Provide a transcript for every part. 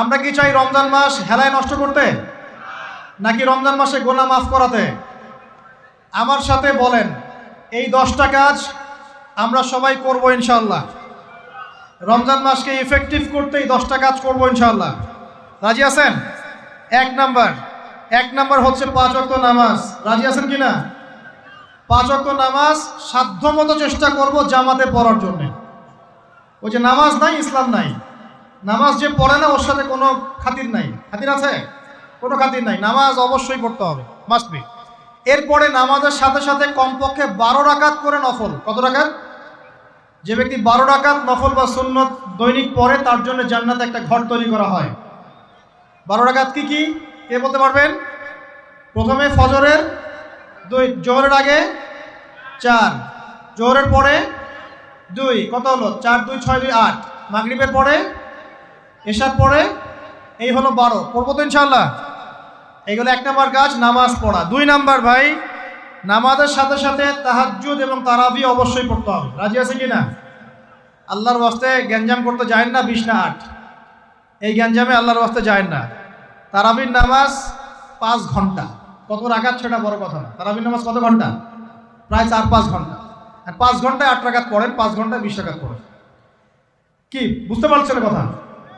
আমরা কি চাই রমজান মাস হেলায় নষ্ট করতে? নাকি রমজান মাসে গোনা মাফ করাতে? আমার সাথে বলেন, এই দশটা কাজ আমরা সবাই করব ইনশাল্লাহ রমজান মাসকে ইফেক্টিভ করতে এই দশটা কাজ করব ইনশাল্লাহ রাজি আছেন? এক নাম্বার এক নাম্বার হচ্ছে পাঁচ অক্ত নামাজ। রাজি আছেন কি না পাঁচ অক্ত নামাজ সাধ্যমতো চেষ্টা করব জামাতে পড়ার জন্যে। ওই যে নামাজ নাই, ইসলাম নাই। নামাজ যে পড়ে না, ওর সাথে কোনো খাতির নাই। খাতির আছে? কোনো খাতির নাই। নামাজ অবশ্যই পড়তে হবে। মাস্ট বি এরপরে নামাজের সাথে সাথে কমপক্ষে বারো রাকাত করে নফল। কত রাকাত? যে ব্যক্তি বারো রাকাত নফল বা সুন্নত দৈনিক পড়ে, তার জন্য জান্নাতে একটা ঘর তৈরি করা হয়। বারো রাকাত কি কি? কে বলতে পারবেন? প্রথমে ফজরের, দুই, জোহরের আগে চার। জোহরের পরে দুই, কত হলো? চার, দুই, ছয়, দুই, আট। মাগরিবের পরে এসার পরে এই হলো বারো। পড়ব তো ইনশাল্লাহ এইগুলো এক নম্বর কাজ, নামাজ পড়া। দুই নাম্বার ভাই, নামাজের সাথে সাথে তাহাজ্জুদ এবং তারাবি অবশ্যই পড়তে হবে। রাজি আছে কি না আল্লাহর বাস্তে গ্যাঞ্জাম করতে যায় না বিশ না আট। এই গ্যাঞ্জামে আল্লাহর বাস্তে যায় না। তারাবির নামাজ পাঁচ ঘণ্টা। কত রাখাত সেটা বড় কথা না। তারাবির নামাজ কত ঘণ্টা? প্রায় চার পাঁচ ঘণ্টা। আর পাঁচ ঘন্টায় আট রাখাত পড়েন, পাঁচ ঘন্টায় বিশ রাখাত পড়েন। কি? বুঝতে পারছেন কথা?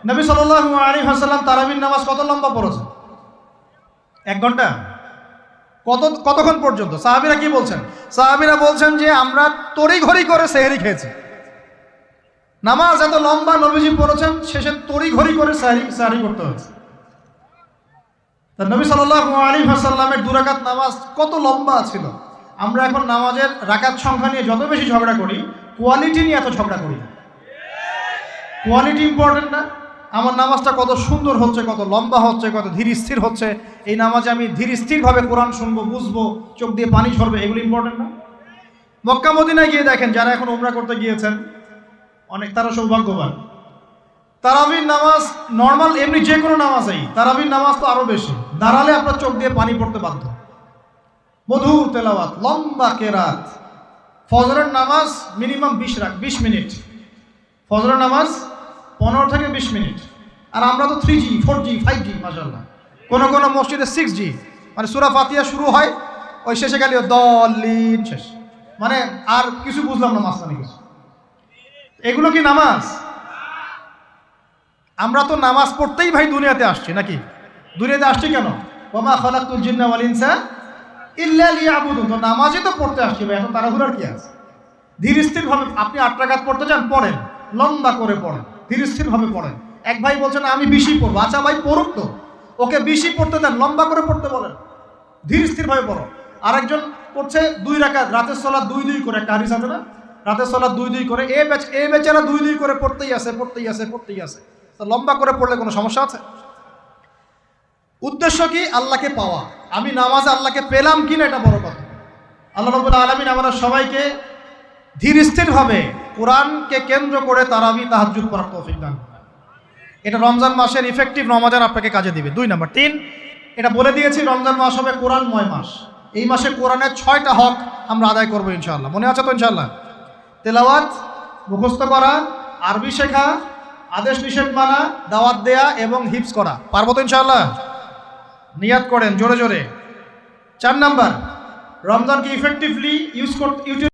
নবী সাল্লাহ আলী হাসাল্লাম তারাবির নামাজ কত লম্বা পড়েছে? এক ঘণ্টা? কত, কতক্ষণ পর্যন্ত? সাহাবিরা কি বলছেন? সাহাবিরা বলছেন যে আমরা তড়ি ঘড়ি করে সেহরি খেয়েছি। নামাজ এত লম্বা নবীজি পড়েছেন, শেষে তড়ি ঘড়ি করে সাহারি সাহারি করতে হয়েছে। তা নবী সাল্লাহ আলী হাসাল্লামের দুরাকাত নামাজ কত লম্বা ছিল? আমরা এখন নামাজের রাকাত সংখ্যা নিয়ে যত বেশি ঝগড়া করি কোয়ালিটি নিয়ে এত ঝগড়া করি কোয়ালিটি ইম্পর্টেন্ট না? আমার নামাজটা কত সুন্দর হচ্ছে, কত লম্বা হচ্ছে, কত ধীর স্থির হচ্ছে। এই নামাজে আমি ধীর স্থিরভাবে কোরআন শুনব, বুঝব, চোখ দিয়ে পানি ঝরবে, এগুলো ইম্পর্টেন্ট না? মক্কা, মদিনায় গিয়ে দেখেন, যারা এখন উমরা করতে গিয়েছেন, অনেক তারা সৌভাগ্যবান। তারাবির নামাজ নর্মাল এমনি যে কোনো নামাজেই, তারাবির নামাজ তো আরও বেশি। দাঁড়ালে আপনার চোখ দিয়ে পানি পড়তে বাধ্য। মধুর তেলাওয়াত, লম্বা কেরাত। ফজরের নামাজ মিনিমাম বিশ রাখ, বিশ মিনিট। ফজরের নামাজ পনেরো থেকে বিশ মিনিট। আর আমরা তো three G four G five G মাসাল্লাহ কোনো কোনো মসজিদে সিক্স জি মানে সুরা ফাতিয়া শুরু হয়, ওই শেষে গেলে দলিন শেষ। মানে আর কিছু বুঝলাম না মাঝখানে কিছু। এগুলো কি নামাজ? আমরা তো নামাজ পড়তেই ভাই দুনিয়াতে আসছি, নাকি? দুনিয়াতে আসছি কেন? ওমা খলাকুল জিন্না ওয়াল ইনসা ইল্লা তো নামাজই তো পড়তে আসছি ভাই এত তাড়াহুড়ার কি আছে? ধীর স্থিরভাবে আপনি আট পড়তে চান, পড়েন। লম্বা করে পড়েন। ধীর স্থিরভাবে পড়েন। এক ভাই বলছেন, আমি বেশি পড়ব। আচ্ছা ভাই পড়ুক তো। ওকে বেশি পড়তে দেন, লম্বা করে পড়তে বলেন। ধীর স্থিরভাবে পড়ো। আরেকজন পড়ছে দুই রাকাত, রাতের সলা দুই দুই করে, একটা হারিস আছে না? রাতের সলা দুই দুই করে, এ বেচ এ বেচারা দুই দুই করে পড়তেই আছে পড়তেই আছে পড়তেই আছে। তো লম্বা করে পড়লে কোনো সমস্যা আছে? উদ্দেশ্য কি? আল্লাহকে পাওয়া। আমি নামাজে আল্লাহকে পেলাম কি না এটা বড় কথা। আল্লাহ রবুল্লা আলমিন আমাদের সবাইকে ধীর স্থিরভাবে কোরআনকে কেন্দ্র করে তারাবি তাহাজুদ করার তৌফিক দান এটা রমজান মাসের ইফেক্টিভ রমাজান আপনাকে কাজে দিবে। দুই নম্বর। তিন, এটা বলে দিয়েছি রমজান মাস হবে কোরআনময় মাস। এই মাসে কোরআনের ছয়টা হক আমরা আদায় করব ইনশাআল্লাহ। মনে আছে তো ইনশাল্লাহ তেলাওয়াত, মুখস্থ করা, আরবি শেখা, আদেশ নিষেধ মানা, দাওয়াত দেয়া এবং হিপস করা। পারব তো ইনশাআল্লাহ? নিয়াত করেন, জোরে জোরে। চার নাম্বার, রমজানকে ইফেক্টিভলি ইউজ করতে